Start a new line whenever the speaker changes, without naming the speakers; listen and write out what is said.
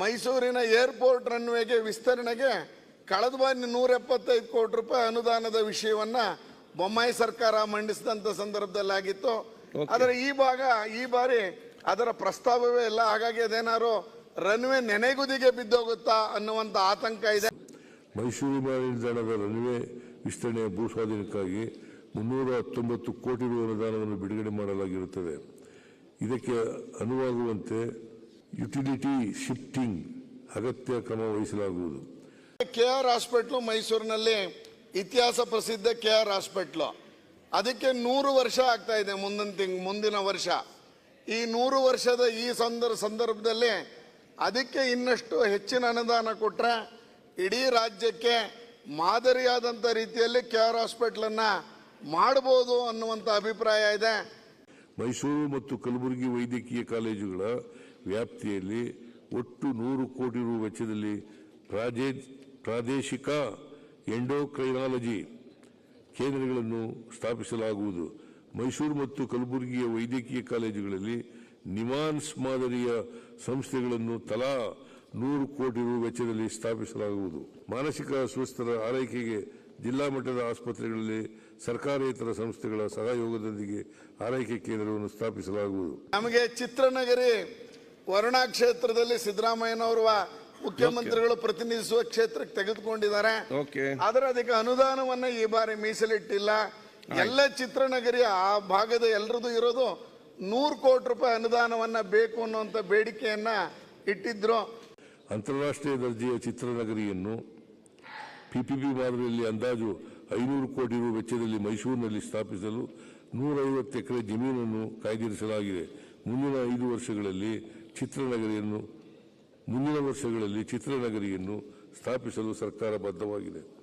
ಮೈಸೂರಿನ ಏರ್ಪೋರ್ಟ್ ರನ್ವೇಗೆ ವಿಸ್ತರಣೆಗೆ ಕಳೆದ ಬಾರಿ ನೂರ ಎಪ್ಪತ್ತೈದು ಕೋಟಿ ರೂಪಾಯಿ ಅನುದಾನದ ವಿಷಯವನ್ನ ಬೊಮ್ಮಾಯಿ ಸರ್ಕಾರ ಮಂಡಿಸಿದಂತ ಸಂದರ್ಭದಲ್ಲಿ ಆಗಿತ್ತು ಆದರೆ ಈ ಭಾಗ ಈ ಬಾರಿ ಅದರ ಪ್ರಸ್ತಾವವೇ ಇಲ್ಲ. ಹಾಗಾಗಿ ಅದೇನಾದ್ರು ರನ್ವೇ ನೆನೆಗುದಿಗೆ ಬಿದ್ದೋಗುತ್ತಾ ಅನ್ನುವಂತ ಆತಂಕ ಇದೆ.
ಮೈಸೂರು ವಿಮಾನ ನಿಲ್ದಾಣದ ರನ್ವೇ ವಿಸ್ತರಣೆಯ ಭೂ ಸ್ವಾಧೀನಕ್ಕಾಗಿ ಮುನ್ನೂರ ಹತ್ತೊಂಬತ್ತು ಕೋಟಿ ರೂಪಾಯಿ ಅನುದಾನವನ್ನು ಬಿಡುಗಡೆ ಮಾಡಲಾಗಿರುತ್ತದೆ. ಇದಕ್ಕೆ ಅನುವಾಗುವಂತೆ ಯುಟಿಲಿಟಿ ಶಿಫ್ಟಿಂಗ್ ಅಗತ್ಯ ಕ್ರಮ ವಹಿಸಲಾಗುವುದು.
ಕೆ ಆರ್ ಹಾಸ್ಪಿಟ್ಲು ಮೈಸೂರಿನಲ್ಲಿ ಇತಿಹಾಸ ಪ್ರಸಿದ್ಧ ಕೆ ಆರ್ ಹಾಸ್ಪಿಟ್ಲು. ಅದಕ್ಕೆ ನೂರು ವರ್ಷ ಆಗ್ತಾ ಇದೆ ಮುಂದಿನ ತಿಂಗ್, ಮುಂದಿನ ವರ್ಷ. ಈ ನೂರು ವರ್ಷದ ಈ ಸಂದರ್ಭ ಸಂದರ್ಭದಲ್ಲಿ ಅದಕ್ಕೆ ಇನ್ನಷ್ಟು ಹೆಚ್ಚಿನ ಅನುದಾನ ಕೊಟ್ಟರೆ ಇಡೀ ರಾಜ್ಯಕ್ಕೆ ಮಾದರಿಯಾದಂಥ ರೀತಿಯಲ್ಲಿ ಕೆ ಆರ್ ಹಾಸ್ಪಿಟ್ಲನ್ನು ಮಾಡ್ಬೋದು ಅನ್ನುವಂಥ ಅಭಿಪ್ರಾಯ ಇದೆ.
ಮೈಸೂರು ಮತ್ತು ಕಲಬುರಗಿ ವೈದ್ಯಕೀಯ ಕಾಲೇಜುಗಳ ವ್ಯಾಪ್ತಿಯಲ್ಲಿ ಒಟ್ಟು ನೂರು ಕೋಟಿ ರು ವೆಚ್ಚದಲ್ಲಿ ಪ್ರಾದೇಶಿಕ ಎಂಡೋಕ್ರೈನಾಲಜಿ ಕೇಂದ್ರಗಳನ್ನು ಸ್ಥಾಪಿಸಲಾಗುವುದು. ಮೈಸೂರು ಮತ್ತು ಕಲಬುರಗಿಯ ವೈದ್ಯಕೀಯ ಕಾಲೇಜುಗಳಲ್ಲಿ ನಿಮಾನ್ಸ್ ಮಾದರಿಯ ಸಂಸ್ಥೆಗಳನ್ನು ತಲಾ ನೂರು ಕೋಟಿ ರು ವೆಚ್ಚದಲ್ಲಿ ಸ್ಥಾಪಿಸಲಾಗುವುದು. ಮಾನಸಿಕ ಅಸ್ವಸ್ಥರ ಆರೈಕೆಗೆ ಜಿಲ್ಲಾ ಮಟ್ಟದ ಆಸ್ಪತ್ರೆಗಳಲ್ಲಿ ಸರ್ಕಾರೇತರ ಸಂಸ್ಥೆಗಳ ಸಹಯೋಗದೊಂದಿಗೆ ಆರೈಕೆ ಕೇಂದ್ರವನ್ನು ಸ್ಥಾಪಿಸಲಾಗುವುದು.
ನಮಗೆ ಚಿತ್ರನಗರಿ ವರುಣಾ ಕ್ಷೇತ್ರದಲ್ಲಿ ಸಿದ್ದರಾಮಯ್ಯನವರು ಮುಖ್ಯಮಂತ್ರಿಗಳು ಪ್ರತಿನಿಧಿಸುವ ಕ್ಷೇತ್ರಕ್ಕೆ ತೆಗೆದುಕೊಂಡಿದ್ದಾರೆ.
ಓಕೆ
ಆದರೆ ಅದಕ್ಕೆ ಅನುದಾನವನ್ನ ಈ ಬಾರಿ ಮೀಸಲಿಟ್ಟಿಲ್ಲ. ಎಲ್ಲ ಚಿತ್ರನಗರಿ ಆ ಭಾಗದ ಎಲ್ಲರದು ಇರೋದು ನೂರು ಕೋಟಿ ರೂಪಾಯಿ ಅನುದಾನವನ್ನ ಬೇಕು ಅನ್ನುವಂಥ ಬೇಡಿಕೆಯನ್ನ ಇಟ್ಟಿದ್ರು.
ಅಂತಾರಾಷ್ಟ್ರೀಯ ದರ್ಜೆಯ ಚಿತ್ರನಗರಿಯನ್ನು ಪಿಪಿಪಿ ಮಾದರಿಯಲ್ಲಿ ಅಂದಾಜು ಐನೂರು ಕೋಟಿ ರು ವೆಚ್ಚದಲ್ಲಿ ಮೈಸೂರಿನಲ್ಲಿ ಸ್ಥಾಪಿಸಲು ನೂರೈವತ್ತು ಎಕರೆ ಜಮೀನನ್ನು ಕಾಯ್ದಿರಿಸಲಾಗಿದೆ. ಮುಂದಿನ ಐದು ವರ್ಷಗಳಲ್ಲಿ ಚಿತ್ರನಗರಿಯನ್ನು, ಮುಂದಿನ ವರ್ಷಗಳಲ್ಲಿ ಚಿತ್ರನಗರಿಯನ್ನು ಸ್ಥಾಪಿಸಲು ಸರ್ಕಾರ ಬದ್ಧವಾಗಿದೆ.